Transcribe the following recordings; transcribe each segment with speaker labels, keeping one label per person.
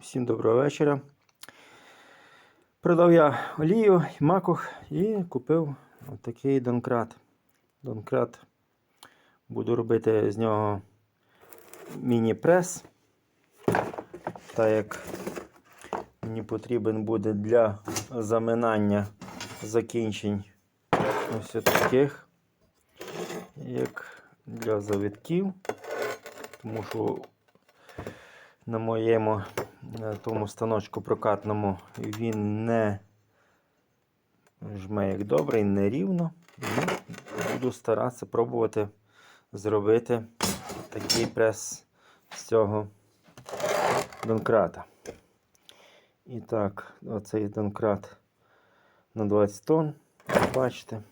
Speaker 1: Всім доброго вечора. Продав я олію, макох і купив отакий донкрат. Донкрат. Буду робити з нього міні-прес. Так як мені потрібен буде для заминання закінчень ось таких, як для завитків. Тому що на моєму тому станочку прокатному він не жме як добре і не рівно. Буду старатися пробувати зробити такий прес з цього донкрата. І так, оцей донкрат на 20 тонн, бачите.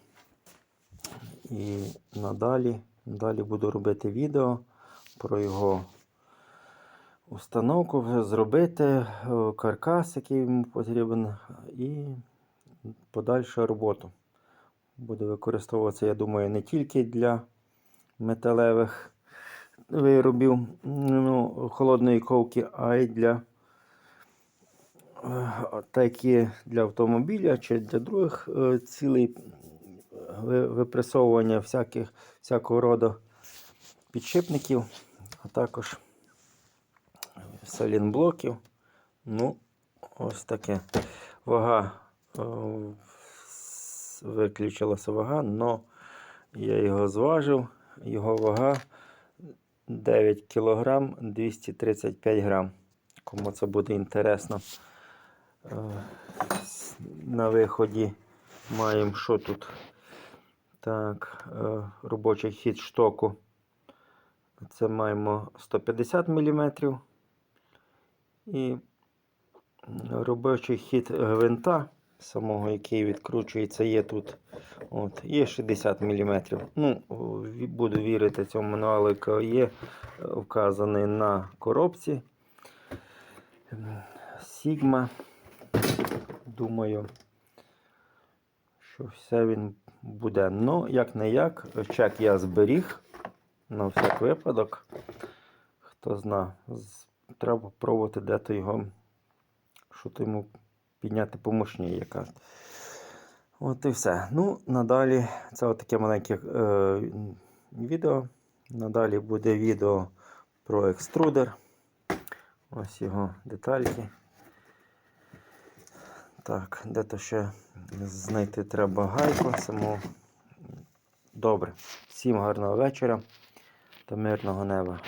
Speaker 1: І надалі, надалі буду робити відео про його установку, зробити е, каркас, який йому потрібен, і подальшу роботу. Буде використовуватися, я думаю, не тільки для металевих виробів ну, холодної ковки, а й для е, такі для автомобіля чи для других е, цілей випресовування всяких, всякого роду підшипників, а також салінблоків. Ну, ось таке. Вага е, виключилася вага, але я його зважив. Його вага 9 кг 235 грам. Кому це буде інтересно. Е, На виході маємо що тут? Так, е, робочий хід штоку. Це маємо 150 мм. І робочий хід гвинта, самого, який відкручується, є тут. От, є 60 мм. Ну, буду вірити цьому мануалу, який є вказаний на коробці. Sigma. Думаю, що все він буде. Ну, як не як, чек я зберіг на всяк випадок. Хто зна, треба пробувати де-то його, що то йому підняти помощні яка. От і все. Ну, надалі це отаке маленьке е, відео. Надалі буде відео про екструдер. Ось його детальки. Так, де-то ще знайти треба гайку саму. Добре. Всім гарного вечора та мирного неба.